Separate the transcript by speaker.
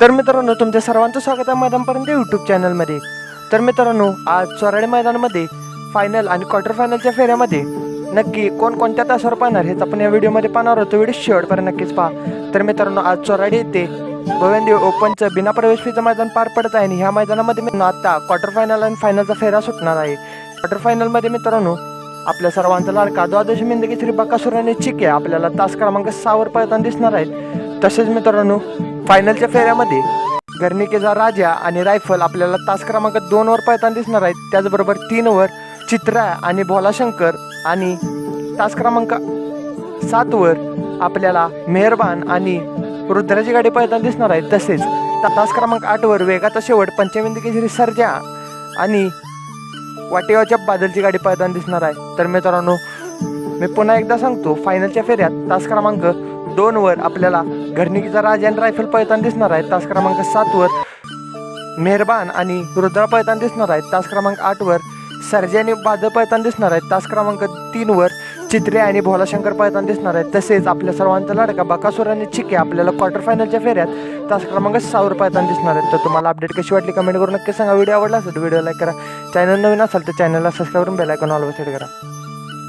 Speaker 1: तर मित्रांनो तुमच्या सर्वांचं स्वागत आहे मैदानपर्यंत यूट्यूब चॅनलमध्ये तर मित्रांनो आज चोराडे मैदानामध्ये फायनल आणि क्वार्टर फायनलच्या फेऱ्यामध्ये नक्की कोणकोणत्या तासावर पाहणार हेच आपण या व्हिडिओमध्ये पाहणार होतो व्हिडिओ शेवटपर्यंत नक्कीच पहा. तर मित्रांनो आज चोराडे येथे गोविंदेव ओपनचं बिना प्रवेश फीचं मैदान पार पडत आहे आणि ह्या मैदानामध्ये मित्रांनो आता क्वार्टर फायनल आणि फायनलचा फेरा सुटणार आहे. क्वार्टर फायनलमध्ये मित्रांनो आपल्या सर्वांचा लाडका द्वादशी मिंदगी श्री बकासूर आणि चिके आपल्याला तास क्रमांक सहावर पळताना दिसणार आहेत. तसेच मित्रांनो फायनलच्या फेऱ्यामध्ये गर्निकेचा राजा आणि रायफल आपल्याला तास क्रमांक दोनवर पळताना दिसणार आहेत. त्याचबरोबर तीनवर चित्रा आणि भोलाशंकर आणि तास क्रमांक सातवर आपल्याला मेहरबान आणि रुद्राची गाडी पळताना दिसणार आहे तसेच ता- तास क्रमांक आठवर वेगाचा शेवट पंचमिंदी सर्जा आणि वाटेगावच्या बादलची गाडी पळताना दिसणार आहे. तर मित्रांनो मी पुन्हा एकदा सांगतो फायनलच्या फेऱ्यात तास क्रमांक दोनवर आपल्याला घरनिकीचा राजा आणि रायफल पळताना दिसणार आहे. तास क्रमांक सातवर मेहरबान आणि रुद्रा पळताना दिसणार आहेत. तास क्रमांक आठवर सर्जे आणि बादल पळताना दिसणार आहेत. तास क्रमांक तीनवर चित्रे आणि भोलाशंकर पळताना दिसणार आहेत. तसेच आपल्या सर्वांचा लढका बकासूर आणि चिके आपल्याला क्वार्टर फायनलच्या फेऱ्यात तास क्रमांक सहावर पळताना दिसणार आहेत. तर तुम्हाला अपडेट कशी वाटली कमेंट करून नक्की सांगा. व्हिडिओ आवडला असेल व्हिडिओ लाईक करा. चॅनल नवीन असेल तर चॅनलला सबस्क्राईब करून बेल ऑलवर सेट करा.